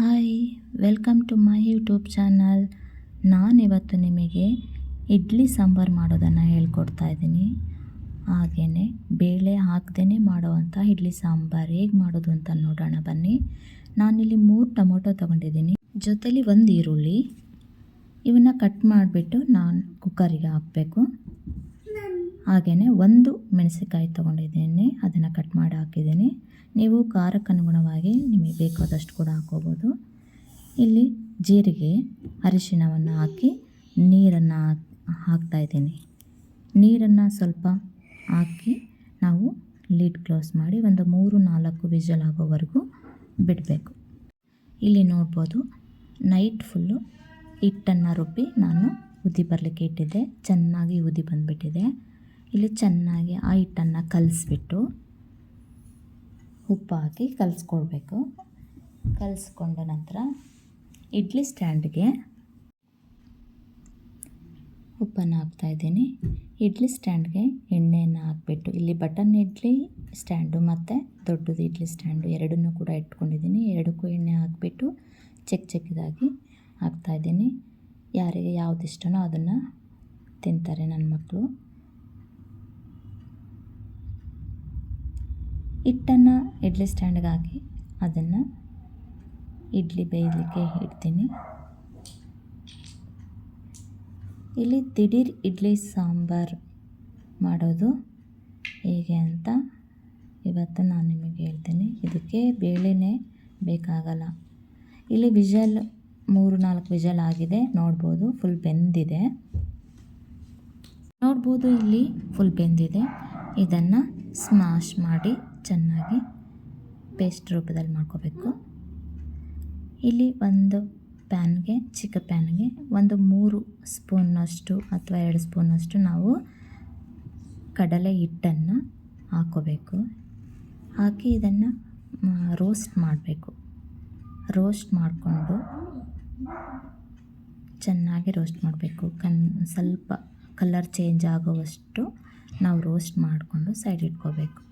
Hi, welcome to my YouTube channel. ನಾನಿವತ್ತು ನಿಮಗೆ ಇಡ್ಲಿ ಸಾಂಬಾರು ಮಾಡೋದನ್ನು ಹೇಳ್ಕೊಡ್ತಾ ಇದ್ದೀನಿ. ಹಾಗೆಯೇ ಬೇಳೆ ಹಾಕ್ದೇ ಮಾಡೋವಂಥ ಇಡ್ಲಿ ಸಾಂಬಾರು ಹೇಗೆ ಮಾಡೋದು ಅಂತ ನೋಡೋಣ ಬನ್ನಿ. ನಾನಿಲ್ಲಿ ಮೂರು ಟೊಮೊಟೊ ತೊಗೊಂಡಿದ್ದೀನಿ. ಜೊತೇಲಿ ಒಂದು ಈರುಳ್ಳಿ. ಇವನ್ನ ಕಟ್ ಮಾಡಿಬಿಟ್ಟು ನಾನು ಕುಕ್ಕರಿಗೆ ಹಾಕಬೇಕು. ಹಾಗೆಯೇ ಒಂದು ಮೆಣಸಿನಕಾಯಿ ತೊಗೊಂಡಿದ್ದೀನಿ, ಅದನ್ನು ಕಟ್ ಮಾಡಿ ಹಾಕಿದ್ದೀನಿ. ನೀವು ಖಾರಕ್ಕೆ ಅನುಗುಣವಾಗಿ ನಿಮಗೆ ಬೇಕಾದಷ್ಟು ಕೂಡ ಹಾಕೋಬೋದು ಇಲ್ಲಿ ಜೀರಿಗೆ, ಅರಿಶಿಣವನ್ನು ಹಾಕಿ ನೀರನ್ನು ಹಾಕ್ತಾಯಿದ್ದೀನಿ ನೀರನ್ನು ಸ್ವಲ್ಪ ಹಾಕಿ ನಾವು ಲೀಡ್ ಕ್ಲೋಸ್ ಮಾಡಿ ಒಂದು ಮೂರು ನಾಲ್ಕು ವಿಜಲ್ ಆಗೋವರೆಗೂ ಬಿಡಬೇಕು. ಇಲ್ಲಿ ನೋಡ್ಬೋದು ನೈಟ್ ಫುಲ್ಲು ಹಿಟ್ಟನ್ನು ರುಬ್ಬಿ ನಾನು ಉದ್ದಿ ಬರಲಿಕ್ಕೆ ಇಟ್ಟಿದ್ದೆ. ಚೆನ್ನಾಗಿ ಉದ್ದಿ ಬಂದುಬಿಟ್ಟಿದೆ. ಇಲ್ಲಿ ಚೆನ್ನಾಗಿ ಆ ಹಿಟ್ಟನ್ನು ಕಲಿಸ್ಬಿಟ್ಟು ಉಪ್ಪು ಹಾಕಿ ಕಲಿಸ್ಕೊಳ್ಬೇಕು ಕಲಿಸ್ಕೊಂಡ ನಂತರ ಇಡ್ಲಿ ಸ್ಟ್ಯಾಂಡ್ಗೆ ಉಪ್ಪನ್ನು ಹಾಕ್ತಾಯಿದ್ದೀನಿ ಇಡ್ಲಿ ಸ್ಟ್ಯಾಂಡ್ಗೆ ಎಣ್ಣೆಯನ್ನು ಹಾಕ್ಬಿಟ್ಟು, ಇಲ್ಲಿ ಬಟನ್ ಇಡ್ಲಿ ಸ್ಟ್ಯಾಂಡು ಮತ್ತು ದೊಡ್ಡದು ಇಡ್ಲಿ ಸ್ಟ್ಯಾಂಡು ಎರಡನ್ನೂ ಕೂಡ ಇಟ್ಕೊಂಡಿದ್ದೀನಿ. ಎರಡಕ್ಕೂ ಎಣ್ಣೆ ಹಾಕಿಬಿಟ್ಟು ಚಿಕ್ಕ ಚಿಕ್ಕದಾಗಿ ಹಾಕ್ತಾಯಿದ್ದೀನಿ ಯಾರಿಗೆ ಯಾವ್ದು ಇಷ್ಟನೋ ಅದನ್ನು ತಿಂತಾರೆ ನನ್ನ ಮಕ್ಕಳು ಹಿಟ್ಟನ್ನು ಇಡ್ಲಿ ಸ್ಟ್ಯಾಂಡ್ಗೆ ಹಾಕಿ ಅದನ್ನು ಇಡ್ಲಿ ಬೇಯಲಿಕ್ಕೆ ಇಡ್ತೀನಿ. ಇಲ್ಲಿ ದಿಢೀರ್ ಇಡ್ಲಿ ಸಾಂಬಾರು ಮಾಡೋದು ಹೇಗೆ ಅಂತ ಇವತ್ತು ನಾನು ನಿಮಗೆ ಹೇಳ್ತೀನಿ. ಇದಕ್ಕೆ ಬೇಳೆನೇ ಬೇಕಾಗಲ್ಲ. ಇಲ್ಲಿ ವಿಜಲ್ ಮೂರು ನಾಲ್ಕು ವಿಜಲ್ ಆಗಿದೆ. ನೋಡ್ಬೋದು, ಫುಲ್ ಬೆಂದಿದೆ. ನೋಡ್ಬೋದು ಇಲ್ಲಿ ಫುಲ್ ಬೆಂದಿದೆ. ಇದನ್ನು ಸ್ಮ್ಯಾಶ್ ಮಾಡಿ ಚೆನ್ನಾಗಿ ಪೇಸ್ಟ್ ರೂಪದಲ್ಲಿ ಮಾಡ್ಕೋಬೇಕು. ಇಲ್ಲಿ ಒಂದು ಪ್ಯಾನ್ಗೆ, ಚಿಕ್ಕ ಪ್ಯಾನ್ಗೆ ಒಂದು ಮೂರು ಸ್ಪೂನ್ನಷ್ಟು ಅಥವಾ ಎರಡು ಸ್ಪೂನಷ್ಟು ನಾವು ಕಡಲೆ ಹಿಟ್ಟನ್ನು ಹಾಕೋಬೇಕು. ಹಾಕಿ ಇದನ್ನು ರೋಸ್ಟ್ ಮಾಡಬೇಕು. ರೋಸ್ಟ್ ಮಾಡಿಕೊಂಡು ಚೆನ್ನಾಗಿ ರೋಸ್ಟ್ ಮಾಡಬೇಕು. ಕನ್, ಸ್ವಲ್ಪ ಕಲರ್ ಚೇಂಜ್ ಆಗುವಷ್ಟು ನಾವು ರೋಸ್ಟ್ ಮಾಡಿಕೊಂಡು ಸೈಡ್ ಇಟ್ಕೋಬೇಕು.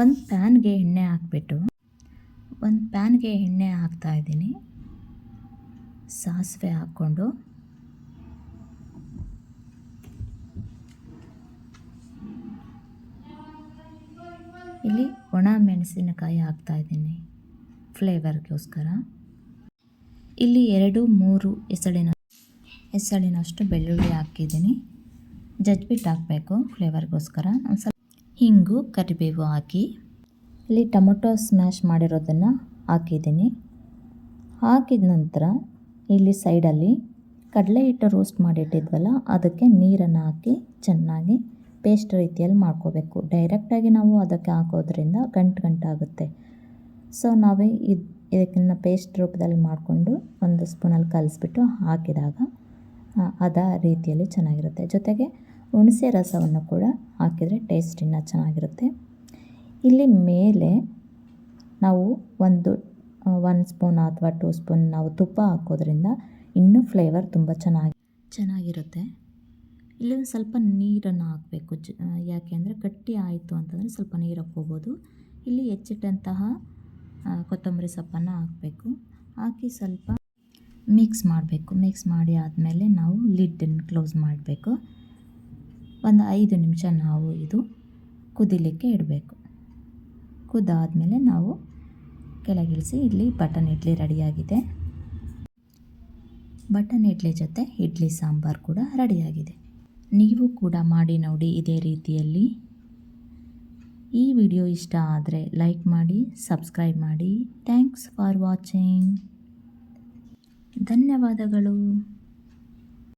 ಒಂದು ಪ್ಯಾನ್ಗೆ ಎಣ್ಣೆ ಹಾಕ್ಬಿಟ್ಟು, ಒಂದು ಪ್ಯಾನ್ಗೆ ಎಣ್ಣೆ ಹಾಕ್ತಾಯಿದ್ದೀನಿ ಸಾಸಿವೆ ಹಾಕ್ಕೊಂಡು. ಇಲ್ಲಿ ಒಣ ಮೆಣಸಿನಕಾಯಿ ಹಾಕ್ತಾಯಿದ್ದೀನಿ ಫ್ಲೇವರ್ಗೋಸ್ಕರ. ಇಲ್ಲಿ ಎರಡು, ಮೂರು ಎಸಳಿನ ಎಸಳಿನಷ್ಟು ಬೆಳ್ಳುಳ್ಳಿ ಹಾಕಿದ್ದೀನಿ. ಜಜ್ಬಿಟ್ಟು ಹಾಕಬೇಕು ಫ್ಲೇವರ್ಗೋಸ್ಕರ. ಒಂದು ಸ್ವಲ್ಪ ಹಿಂಗು ಕರಿಬೇವು ಹಾಕಿ. ಇಲ್ಲಿ ಟೊಮೊಟೊ ಸ್ಮ್ಯಾಶ್ ಮಾಡಿರೋದನ್ನು ಹಾಕಿದ್ದೀನಿ. ಹಾಕಿದ ನಂತರ ಇಲ್ಲಿ ಸೈಡಲ್ಲಿ ಕಡಲೆ ಹಿಟ್ಟು ರೋಸ್ಟ್ ಮಾಡಿಟ್ಟಿದ್ವಲ್ಲ, ಅದಕ್ಕೆ ನೀರನ್ನು ಹಾಕಿ ಚೆನ್ನಾಗಿ ಪೇಸ್ಟ್ ರೀತಿಯಲ್ಲಿ ಮಾಡ್ಕೋಬೇಕು. ಡೈರೆಕ್ಟಾಗಿ ನಾವು ಅದಕ್ಕೆ ಹಾಕೋದ್ರಿಂದ ಗಂಟು ಗಂಟಾಗುತ್ತೆ. ಸೊ ನಾವೇ ಇದು, ಇದಕ್ಕಿನ್ನ ಪೇಸ್ಟ್ ರೂಪದಲ್ಲಿ ಮಾಡಿಕೊಂಡು ಒಂದು ಸ್ಪೂನಲ್ಲಿ ಕಲಿಸ್ಬಿಟ್ಟು ಹಾಕಿದಾಗ ಅದ ರೀತಿಯಲ್ಲಿ ಚೆನ್ನಾಗಿರುತ್ತೆ. ಜೊತೆಗೆ ಹುಣಸೆ ರಸವನ್ನು ಕೂಡ ಹಾಕಿದರೆ ಟೇಸ್ಟ್ ಇನ್ನೂ ಚೆನ್ನಾಗಿರುತ್ತೆ. ಇಲ್ಲಿ ಮೇಲೆ ನಾವು ಒಂದು ಒನ್ ಸ್ಪೂನ್ ಅಥವಾ ಟೂ ಸ್ಪೂನ್ ನಾವು ತುಪ್ಪ ಹಾಕೋದ್ರಿಂದ ಇನ್ನೂ ಫ್ಲೇವರ್ ತುಂಬ ಚೆನ್ನಾಗಿ, ಚೆನ್ನಾಗಿರುತ್ತೆ. ಇಲ್ಲಿ ಸ್ವಲ್ಪ ನೀರನ್ನು ಹಾಕಬೇಕು. ಜ ಯಾಕೆ ಅಂದರೆ ಗಟ್ಟಿ ಆಯಿತು ಅಂತಂದರೆ ಸ್ವಲ್ಪ ನೀರು ಹಾಕ್ಕೋಬೋದು. ಇಲ್ಲಿ ಹೆಚ್ಚಿಟ್ಟಂತಹ ಕೊತ್ತಂಬರಿ ಸೊಪ್ಪನ್ನು ಹಾಕಬೇಕು. ಹಾಕಿ ಸ್ವಲ್ಪ ಮಿಕ್ಸ್ ಮಾಡಬೇಕು. ಮಿಕ್ಸ್ ಮಾಡಿ ಆದಮೇಲೆ ನಾವು ಲಿಡ್ಡನ್ನು ಕ್ಲೋಸ್ ಮಾಡಬೇಕು. ಒಂದು ಐದು ನಿಮಿಷ ನಾವು ಇದು ಕುದಿಲಿಕ್ಕೆ ಇಡಬೇಕು. ಕುದ್ದಾದಮೇಲೆ ನಾವು ಕೆಳಗಿಳಿಸಿ ಇಲ್ಲಿ ಬಟನ್ ಇಡ್ಲಿ ರೆಡಿಯಾಗಿದೆ. ಬಟನ್ ಇಡ್ಲಿ ಜೊತೆ ಇಡ್ಲಿ ಸಾಂಬಾರು ಕೂಡ ರೆಡಿಯಾಗಿದೆ. ನೀವು ಕೂಡ ಮಾಡಿ ನೋಡಿ ಇದೇ ರೀತಿಯಲ್ಲಿ. ಈ ವಿಡಿಯೋ ಇಷ್ಟ ಆದರೆ ಲೈಕ್ ಮಾಡಿ, ಸಬ್ಸ್ಕ್ರೈಬ್ ಮಾಡಿ. Thanks for watching. ಧನ್ಯವಾದಗಳು.